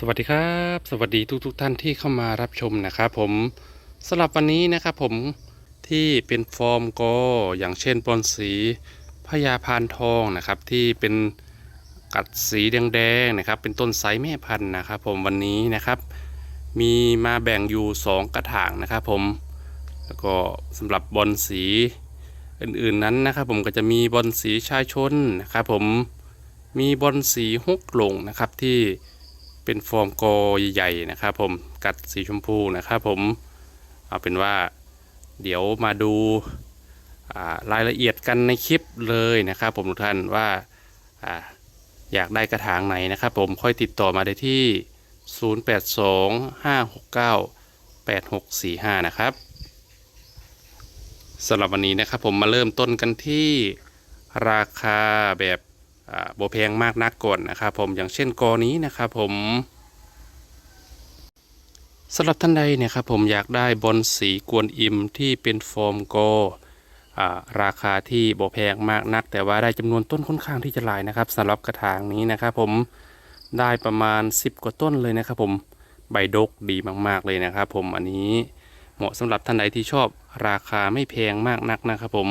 สวัสดีครับ สวัสดีทุกทท่านที่เข้ามารับชมนะครับผมสำหรับวันนี้นะครับผมที่เป็นฟอร์มโกอย่างเช่นปนสีพญาพานทองนะครับที่เป็นกัดสีแดงๆนะครับเป็นต้นไซแม่พันธุ์นะครับผมวันนี้นะครับมีมาแบ่งอยู่ 2 กระถางนะครับผมแล้วก็สำหรับบอลสีอื่นๆนั้นนะครับผมก็จะมีบอลสีชายชนนะครับผมมีบอลสีฮกหลงนะครับที่ เป็นฟอร์มโกใหญ่ๆนะครับผมกัดสีชมพูนะครับผมเอาเป็นว่าเดี๋ยวมาดูารายละเอียดกันในคลิปเลยนะครับ ผมทุกท่านว่าอาอยากได้กระถางไหนนะครับ ผมค่อยติดต่อมาได้ที่ 0825698645 นะครับสำหรับวันนี้นะครับผมมาเริ่มต้นกันที่ราคาแบบ โบแพงมากนักก่อนนะครับผมอย่างเช่นกอนี้นะครับผมสำหรับท่านใดเนี่ยครับผมอยากได้บอลสีกวนอิมที่เป็นฟอร์มโกอ่าราคาที่โบแพงมากนัก แต่ว่าได้จำนวนต้นค่อนข้างที่จะหลายนะครับสำหรับกระถางนี้นะครับผมได้ประมาณ 10 กว่าต้นเลยนะครับผมใบดกดีมากๆเลยนะครับผมอันนี้เหมาะสำหรับท่านใดที่ชอบราคาไม่แพงมากนักนะครับผม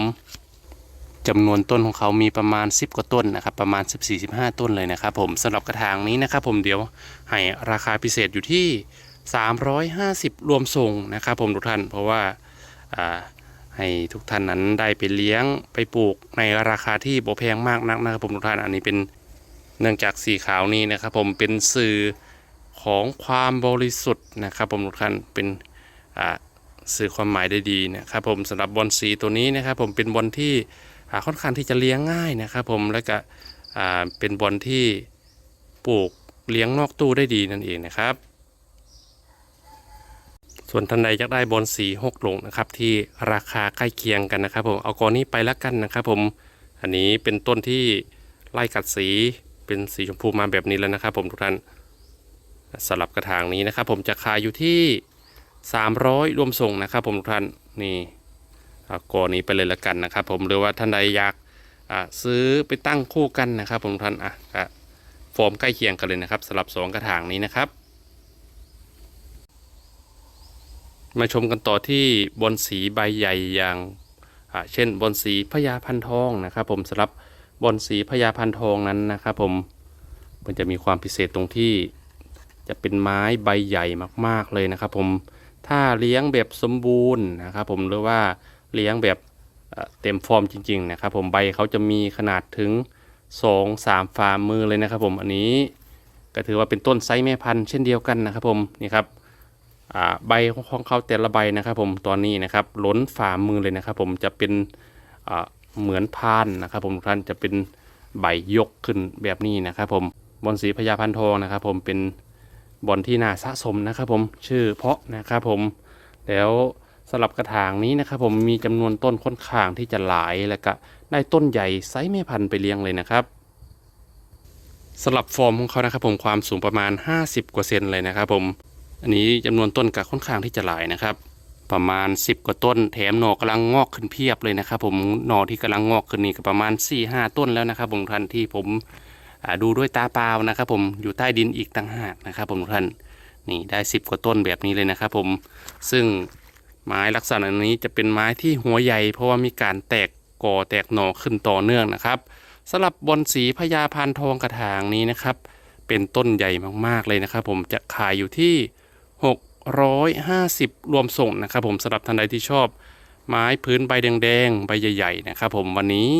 จำนวนต้นของเขามีประมาณ 10 กว่าต้นนะครับ ประมาณ 14-15 ต้นเลยนะครับ ผมสำหรับกระถางนี้นะครับ ผมเดี๋ยวให้ราคาพิเศษอยู่ที่ 350 รวมส่งนะครับ ผมทุกท่านเพราะว่าให้ทุกท่านนั้นได้ไปเลี้ยงไปปลูกในราคาที่บ่แพงมากนักนะครับ ผมทุกท่านอันนี้เป็นเนื่องจากสีขาวนี้นะครับ ผมเป็นสื่อของความบริสุทธิ์นะครับ ผมทุกท่านเป็นสื่อความหมายได้ดีนะครับ ผมสำหรับบอลสีตัวนี้นะครับ ผมเป็นบอลที่ ค่อนข้างที่จะเลี้ยงง่ายนะครับผมแล้วก็เป็นบอลที่ปลูกเลี้ยงนอกตู้ได้ดีนั่นเองนะครับ ส่วนท่านใดอยากได้บอลสีหกหลงนะครับ ที่ราคาใกล้เคียงกันนะครับ ผมเอากอนี้ไปแล้วกันนะครับ ผมอันนี้เป็นต้นที่ไล่กัดสีเป็นสีชมพูมาแบบนี้แล้วนะครับ ผมทุกท่านสลับกระถางนี้นะครับ ผมจะขายอยู่ที่ 300 รวมส่งนะครับ ผมทุกท่านนี่ กอนี้ไปเลยละกันนะครับ ผมหรือว่าท่านใดอยากซื้อไปตั้งคู่กันนะครับ ผมท่านอะอะฟอร์มใกล้เคียงกันเลยนะครับสำหรับสองกระถางนี้นะครับ มาชมกันต่อที่บนสีใบใหญ่อย่างเช่นบนสีพญาพันทองนะครับ ผมสำหรับบนสีพญาพันทองนั้นนะครับผมมันจะมีความพิเศษตรงที่จะเป็นไม้ใบใหญ่มากๆเลยนะครับ ผมถ้าเลี้ยงแบบสมบูรณ์นะครับ ผมหรือว่า เลี้ยงแบบเต็มฟอร์มจริง ๆ นะครับ ผมใบเขาจะมีขนาดถึง 2 3 ฝ่ามือเลยนะครับ ผมอันนี้ก็ถือว่าเป็นต้นไซส์แม่พันธุ์เช่นเดียวกันนะครับ ผมนี่ครับใบของเขาแต่ละใบนะครับผมตอนนี้นะครับล้นฝ่ามือเลยนะครับ ผมจะเป็นเหมือนพานนะครับ ผมทุกท่านจะเป็นใบยกขึ้นแบบนี้นะครับ ผมบอนสีพญาพันธุ์ทองนะครับ ผมเป็นบอลที่น่าสะสมนะครับ ผมชื่อเพาะนะครับ ผมแล้ว สำหรับกระถางนี้นะครับผมมีจำนวนต้นค่อนข้างที่จะหลายแล้วก็ได้ต้นใหญ่ไซส์แม่พันธุ์ไปเลี้ยงเลยนะครับสำหรับฟอร์มของเขานะครับผมความสูงประมาณ 50 กว่าเซนเลยนะครับผมอันนี้จำนวนต้นก็ค่อนข้างที่จะหลายนะครับประมาณ 10 กว่าต้น แถมหน่อกำลังงอกขึ้นเพียบเลยนะครับผมหน่อที่กำลังงอกขึ้นนี่ก็ประมาณ 4-5 ต้นแล้วนะครับผมทันที่ผมดูด้วยตาเปล่านะครับผมอยู่ใต้ดินอีกต่างหากนะครับผมทุกท่านนี่ได้ 10 กว่าต้นแบบนี้เลยนะครับผมซึ่ง ไม้ลักษณะนี้จะเป็นไม้ที่หัวใหญ่ เพราะว่ามีการแตกก่อแตกหน่อขึ้นต่อเนื่องนะครับสำหรับบอนสีพญาพานทองกระถางนี้นะครับ เป็นต้นใหญ่มากๆเลยนะครับ ผมจะขายอยู่ที่ 650 รวมส่งนะครับ ผมสำหรับท่านใดที่ชอบ ไม้พื้นใบแดงๆใบใหญ่ๆนะครับ ผมวันนี้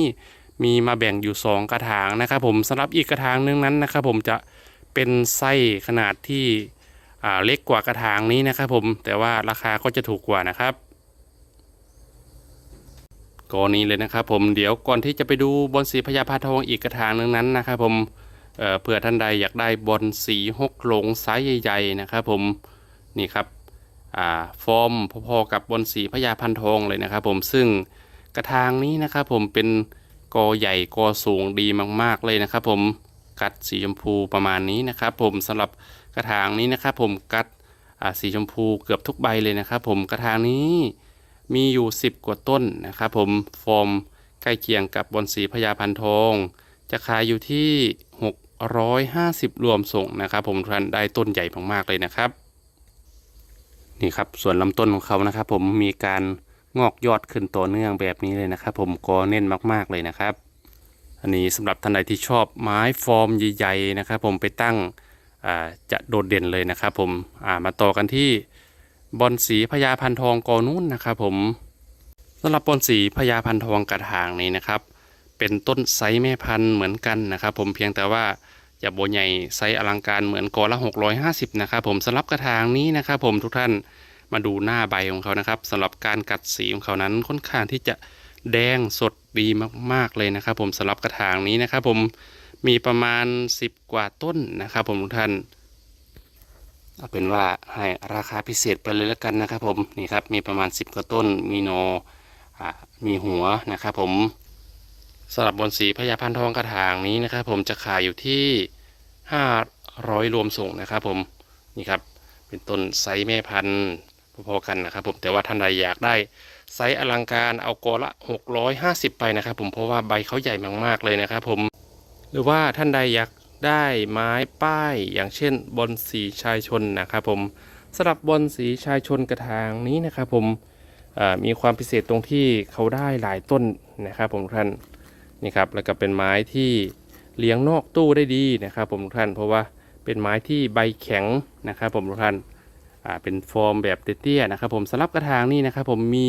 มีมาแบ่งอยู่ 2 กระถางนะครับ ผมสำหรับอีกกระถางนึงนั้นนะครับ ผมจะเป็นไส้ขนาดที่ เล็กกว่ากระถางนี้นะครับผมแต่ว่าราคาก็จะถูกกว่านะครับก็นี้เลยนะครับผมเดี๋ยวก่อนที่จะไปดูบอลสีพญาพาทองอีกกระถางหนึงนั้นนะครับผมเออเผื่อท่านใดอยากได้บอลสีหกหลงไซส์ใหญ่ๆนะครับผมนี่ครับอ่าฟอร์มพอๆกับบอลสีพญาพันทองเลยนะครับผมซึ่งกระถางนี้นะครับผมเป็นกอใหญ่กอสูงดีมากๆเลยนะครับผมกัดสีชมพูประมาณนี้นะครับผมสำหรับ กระถางนี้นะครับผมกัดสีชมพูเกือบทุกใบเลยนะครับผมกระถางนี้มีอยู่ 10 กว่าต้นนะครับผมฟอร์มใกล้เคียงกับบอนสีพญาพันทอง จะขายอยู่ที่750 รวมส่งนะครับ ผมท่านได้ต้นใหญ่มากๆเลยนะครับนี่ครับส่วนลำต้นของเขานะครับ ผมมีการงอกยอดขึ้นต่อเนื่องแบบนี้เลยนะครับ ผมก็เน้นมากๆเลยนะครับ อันนี้สำหรับท่านใดที่ชอบไม้ฟอร์มใหญ่ๆนะครับ ผมไปตั้ง จะโดดเด่นเลยนะครับผมามาต่อกันที่บอลสีพญาพันทองกอนุ่นนะครับผมสำหรับบอลสีพญาพันทองกระถางนี้นะครับ เป็นต้นไซส์แม่พันธุ์เหมือนกันนะครับ ผมเพียงแต่ว่าจะโบใหญ่ไซส์อลังการเหมือนกอละ 650 นะครับผมสำหรับกระถางนี้นะครับ ผมทุกท่านมาดูหน้าใบของเขานะครับสำหรับการกัดสีของเขานั้นค่อนข้างที่จะแดงสดดีมาก ๆ เลยนะครับ ผมสำหรับกระถางนี้นะครับ ผม มีประมาณ 10 กว่าต้นนะครับ ผมทุกท่านเอาเป็นว่าให้ราคาพิเศษไปเลยแล้วกันนะครับ ผมนี่ครับมีประมาณ 10 กว่าต้น มีหนออ่ามีหัวนะครับ ผมสำหรับบนสีพญาพันทองกระถางนี้นะครับ ผมจะขายอยู่ที่ 500 รวมส่งนะครับ ผมนี่ครับเป็นต้นไซส์แม่พันธุ์พอๆกันนะครับ ผมแต่ว่าท่านใดอยากได้ไซส์อลังการเอากอละ 650 ไปนะครับ ผมเพราะว่าใบเขาใหญ่มากๆเลยนะครับ ผม หรือว่าท่านใดอยากได้ไม้ป้ายอย่างเช่นบอนสีชายชนนะครับผมสำหรับบอนสีชายชนกระถางนี้นะครับผมมีความพิเศษตรงที่เขาได้หลายต้นนะครับผมท่านนี่ครับแล้วก็เป็นไม้ที่เลี้ยงนอกตู้ได้ดีนะครับผมท่านเพราะว่าเป็นไม้ที่ใบแข็งนะครับผมท่านเป็นฟอร์มแบบเตี้ยๆนะครับผมสำหรับกระถางนี่นะครับผมมี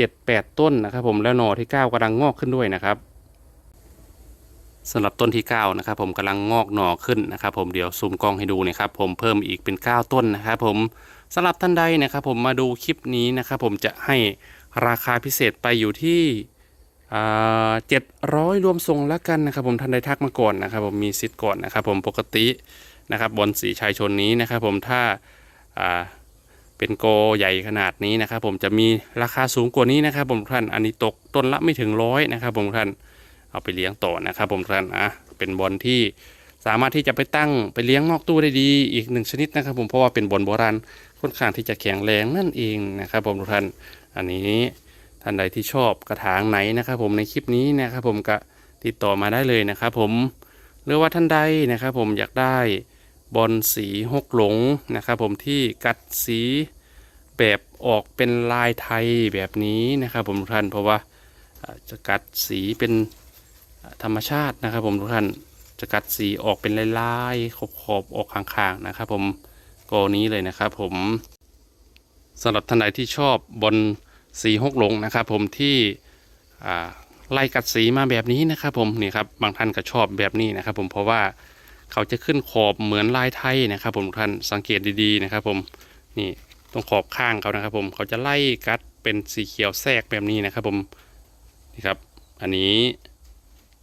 7-8 ต้นนะครับผมแล้วหน่อที่ 9กำลังงอกขึ้นด้วยนะครับ สำหรับต้นที่ 9 นะครับผมกำลังงอกหน่อขึ้นนะครับผมเดี๋ยวซูมกล้องให้ดูนะครับผมเพิ่มอีกเป็น 9 ต้นนะครับผมสำหรับท่านใดนะครับผมมาดูคลิปนี้นะครับผมจะให้ราคาพิเศษไปอยู่ที่เจ็ดร้อยรวมทรงแล้วกันนะครับผมท่านใดทักมาก่อนนะครับผมมีสิทธิ์ก่อนนะครับผมปกตินะครับบอลสีชายชนนี้นะครับผมถ้าาเป็นโกใหญ่ขนาดนี้นะครับผมจะมีราคาสูงกว่านี้นะครับผมท่านอันนี้ตกต้นละไม่ถึงร้อยนะครับผมท่าน เอาไปเลี้ยงต่อนะครับผมท่านอะเป็นบอลที่สามารถที่จะไปตั้งไปเลี้ยงนอกตู้ได้ดีอีกหนึ่งชนิดนะครับ ผมเพราะว่าเป็นบอลโบราณค่อนข้างที่จะแข็งแรงนั่นเองนะครับผมทุกท่านอันนี้ท่านใดที่ชอบกระถางไหนนะครับ ผมในคลิปนี้นะครับ ผมก็ติดต่อมาได้เลยนะครับ ผมหรือว่าท่านใดนะครับ ผมอยากได้บอลสีหกหลงนะครับ ผมที่กัดสีแบบออกเป็นลายไทยแบบนี้นะครับ ผมทุกท่านเพราะว่าจะกัดสีเป็น ธรรมชาตินะครับ ผมทุกท่านจะกัดสีออกเป็นลายๆขอบๆออกข้างๆนะครับ ผมกอนี้เลยนะครับ ผมสำหรับท่านใดที่ชอบบอลสีหกหลงนะครับ ผมที่ไล่กัดสีมาแบบนี้นะครับ ผมนี่ครับบางท่านก็ชอบแบบนี้นะครับ ผมเพราะว่าเขาจะขึ้นขอบเหมือนลายไทยนะครับ ผมทุกท่านสังเกตดีๆนะครับ ผมนี่ตรงขอบข้างเขานะครับ ผมเขาจะไล่กัดเป็นสีเขียวแทรกแบบนี้นะครับ ผมนี่ครับ อันนี้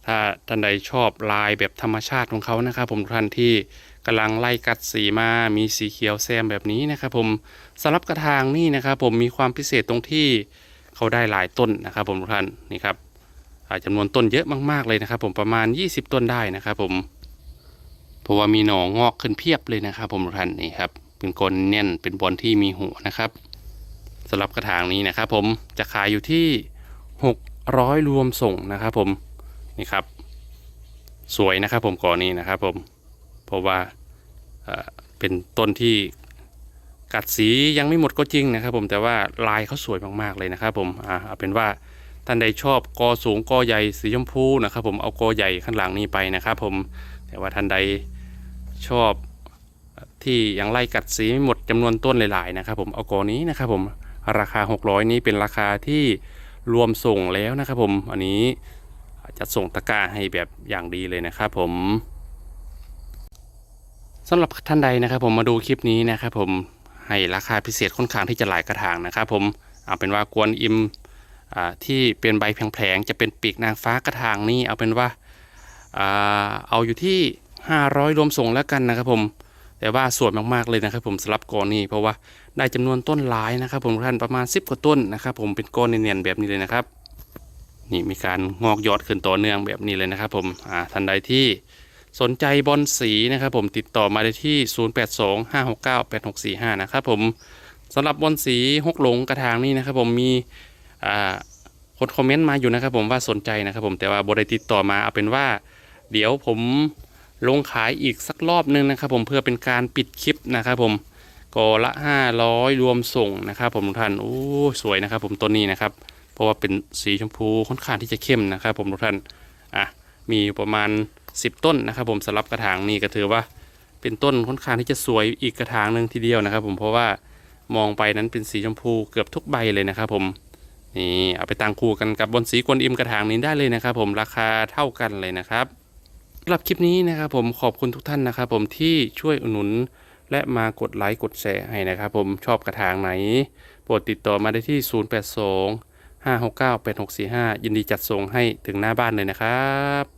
ถ้าท่านใดชอบลายแบบธรรมชาติของเขานะครับ ผมทุกท่านที่กำลังไล่กัดสีมา มีสีเขียวแซมแบบนี้นะครับ ผมสำหรับกระถางนี่นะครับ ผมมีความพิเศษตรงที่เขาได้หลายต้นนะครับ ผมทุกท่านนี่ครับอ่าจำนวนต้นเยอะมากๆเลยนะครับ ผมประมาณ 20 ต้นได้นะครับ ผมเพราะว่ามีหน่องอกขึ้นเพียบเลยนะครับ ผมทุกท่านนี่ครับเป็นกลแน่นเป็นบอลที่มีหัวนะครับสำหรับกระถางนี้นะครับ ผมจะขายอยู่ที่ 600 รวมส่งนะครับ ผม นี่ครับ สวยนะครับผมกอนี้นะครับผมเพราะว่าเป็นต้นที่กัดสียังไม่หมดก็จริงนะครับ ผมแต่ว่าลายเขาสวยมากๆเลยนะครับ ผมอ่าเอาเป็นว่าท่านใดชอบกอสูงกอใหญ่สีชมพูนะครับ ผมเอากอใหญ่ข้างหลังนี้ไปนะครับ ผมแต่ว่าท่านใดชอบที่ยังไล่กัดสีไม่หมดจำนวนต้นหลายๆนะครับ ผมเอากอนี้นะครับ ผมราคา 600 นี้เป็นราคาที่รวมส่งแล้วนะครับ ผมอันนี้ จะส่งตะกร้าให้แบบอย่างดีเลยนะครับผมสำหรับท่านใดนะครับ ผมมาดูคลิปนี้นะครับผมให้ราคาพิเศษค่อนข้างที่จะหลายกระถางนะครับ ผมเอาเป็นว่ากวนอิมอที่เป็นใบแผลงๆจะเป็นปีกนางฟ้ากระถางนี้เอาเป็นว่าเอาอยู่ที่ 500 รวมส่งแล้วกันนะครับผมแต่ว่าสวยมากๆเลยนะครับ ผมสลับกอนี้เพราะว่าได้จำนวนต้นหลายนะครับ ผมท่านประมาณ 10 กว่าต้นนะครับ ผมเป็นก้อนเนียนๆแบบนี้เลยนะครับ นี่มีการงอกยอดขึ้นต่อเนื่องแบบนี้เลยนะครับผมอ่าท่านใดที่สนใจบอลสีนะครับผมติดต่อมาได้ที่ 0825698645 นะครับผมสำหรับบอลสีหกหลงกระถางนี่นะครับผมมีอ่าคนคอมเมนต์มาอยู่นะครับผมว่าสนใจนะครับผมแต่ว่าบได้ติดต่อมาเอาเป็นว่า เดี๋ยวผมลงขายอีกสักรอบนึงนะครับผมเพื่อเป็นการปิดคลิปนะครับผมก็ละ 500 รวมส่งนะครับผมทุกท่านโอ้สวยนะครับผมต้นนี้นะครับ ราะว่าเป็นสีชมพูค่อนข้างที่จะเข้มนะครับ ผมทุกท่านอะมีประมาณ 10 ต้นนะครับ ผมสำหรับกระถางนี้ก็ถือว่า เป็นต้นค่อนข้างที่จะสวยอีกกระถางหนึ่งทีเดียวนะครับ ผมเพราะว่ามองไปนั้นเป็นสีชมพูเกือบทุกใบเลยนะครับผมนี่เอาไปตั้งคู่กันกับบนสีกวนอิมกระถางนี้ได้เลยนะครับ ผมราคาเท่ากันเลยนะครับสำหรับคลิปนี้นะครับผมขอบคุณทุกท่านนะครับ ผมที่ช่วยอุดหนุนและมากดไลค์กดแชร์ให้นะครับ ผมชอบกระถางไหนโปรดติดต่อมาได้ที่ 082 569 8645 ยินดีจัดส่งให้ถึงหน้าบ้านเลยนะครับ